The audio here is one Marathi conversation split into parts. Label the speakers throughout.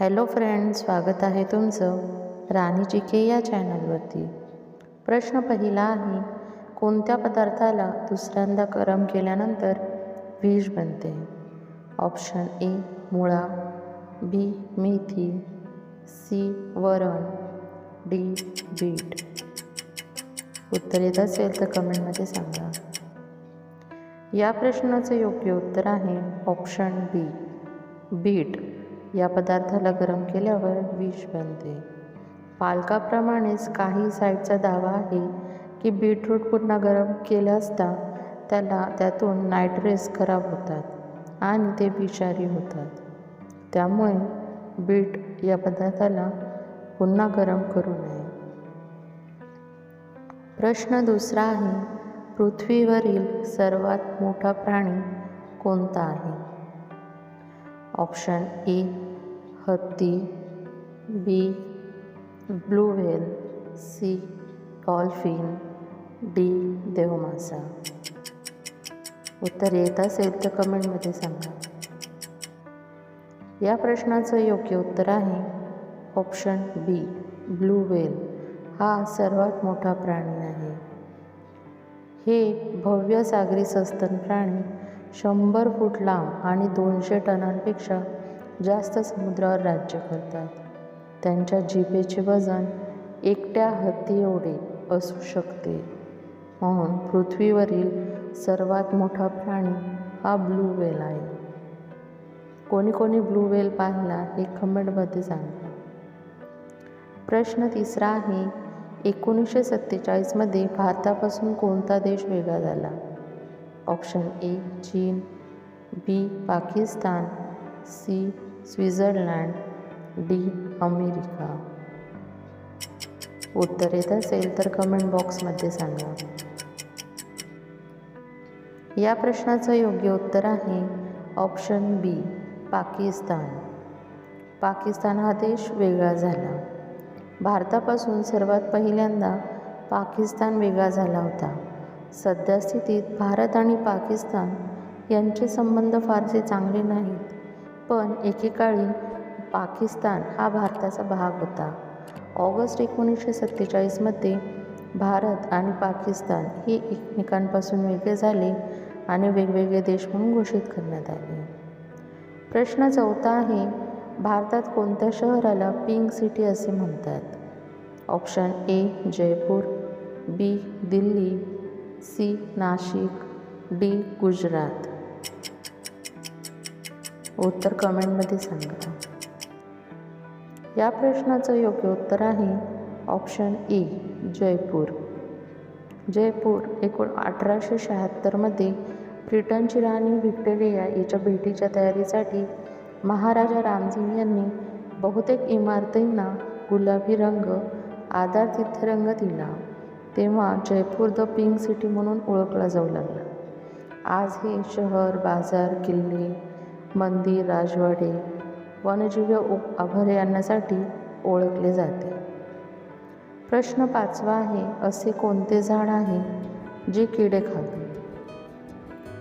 Speaker 1: हॅलो फ्रेंड स्वागत आहे तुमचं राणी जी के या चॅनलवरती. प्रश्न पहिला आहे कोणत्या पदार्थाला दुसऱ्यांदा गरम केल्यानंतर विष बनते? ऑप्शन ए मुळा बी मेथी सी वरण डी बीट. उत्तर येत असेल तर कमेंटमध्ये सांगा. या प्रश्नाचं योग्य उत्तर आहे ऑप्शन बी बीट. या पदार्थाला गरम केल्यावर विष बनते. पालकाप्रमाणेच काही साईडचा दावा आहे की बीटरूट पुन्हा गरम केलं असता त्याला त्यातून नायट्रेस खराब होतात आणि ते विषारी होतात. त्यामुळे बीट या पदार्थाला पुन्हा गरम करू नये. प्रश्न दुसरा आहे पृथ्वीवरील सर्वात मोठा प्राणी कोणता आहे? ऑप्शन ए हत्ती B blue whale C dolphin D देवमासा. उत्तर येत असेल तर कमेंटमध्ये सांगा. या प्रश्नाचं योग्य उत्तर आहे ऑप्शन बी ब्लू व्हेल. हा सर्वात मोठा प्राणी आहे. हे भव्य सागरी सस्तन प्राणी शंभर फूट लांब आणि दोनशे टनांपेक्षा जास्त समुद्रावर राज्य करतात. त्यांच्या जिभेचे वजन एकट्या हत्ती एवढे असू शकते. म्हणून पृथ्वीवरील सर्वात मोठा प्राणी हा ब्लू वेल आहे. कोणी कोणी ब्लू वेल पाहिला हे कमेंटमध्ये सांगा प्रश्न तिसरा आहे एकोणीसशे सत्तेचाळीसमध्ये भारतापासून कोणता देश वेगळा झाला? ऑप्शन ए चीन. B Pakistan. C Switzerland D America. उत्तर येत असेल तर कमेंट बॉक्समध्ये सांगा. या प्रश्नाचं योग्य उत्तर आहे ऑप्शन बी पाकिस्तान. पाकिस्तान हा देश वेगळा झाला. भारतापासून सर्वात पहिल्यांदा पाकिस्तान वेगळा झाला होता. सध्या स्थितीत भारत आणि पाकिस्तान यांचे संबंध फारसे चांगले नाहीत. पण एकेकाळी पाकिस्तान हा भारताचा भाग होता. ऑगस्ट एकोणीसशे सत्तेचाळीसमध्ये भारत आणि पाकिस्तान हे एकमेकांपासून वेगळे झाले आणि वेगवेगळे देश म्हणून घोषित करण्यात आले. प्रश्न चौथा आहे भारतात कोणत्या शहराला पिंक सिटी असे म्हणतात? Option A Jaipur B Delhi C Nashik D Gujarat. उत्तर कमेंटमध्ये सांगा. या प्रश्नाचं योग्य उत्तर आहे ऑप्शन ए जयपूर. जयपूर एकूण अठराशे शहात्तरमध्ये ब्रिटनची राणी व्हिक्टोरिया याच्या भेटीच्या तयारीसाठी महाराजा रामसिंग यांनी बहुतेक इमारतींना गुलाबी रंग आधार रंग दिला. तेव्हा जयपूर द पिंक सिटी म्हणून ओळखला जाऊ लागला. आज हे शहर बाजार किल्ले मंदिर राजवाडे वनजीव उप अभयारण्यासाठी ओळखले जाते. प्रश्न पाचवा आहे असे कोणते झाड आहे जे किडे खाते?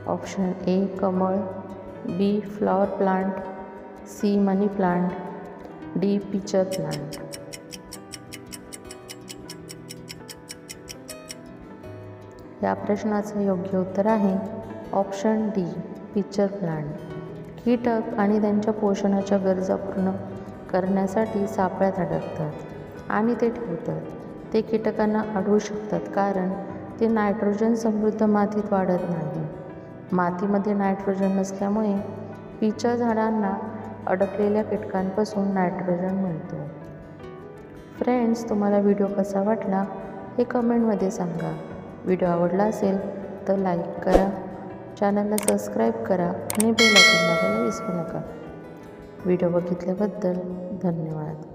Speaker 1: ऑप्शन ए कमळ B flower plant C money plant D pitcher plant. या प्रश्नाचं योग्य उत्तर आहे ऑप्शन डी पिचर प्लांट. कीटक आणि त्यांच्या पोषणाच्या गरजा पूर्ण करण्यासाठी सापळ्यात अडकतात आणि ते ठेवतात. ते कीटकांना अडवू शकतात कारण ते नायट्रोजन समृद्ध मातीत वाढत नाही. मातीमध्ये नायट्रोजन नसल्यामुळे पीच्या झाडांना अडकलेल्या कीटकांपासून नायट्रोजन मिळतो. फ्रेंड्स तुम्हाला व्हिडिओ कसा वाटला हे कमेंटमध्ये सांगा. व्हिडिओ आवडला असेल तर लाईक करा. चॅनलला सबस्क्राईब करा आणि बेल आयकॉन दाबायला विसरू नका. व्हिडिओ बघितल्याबद्दल धन्यवाद.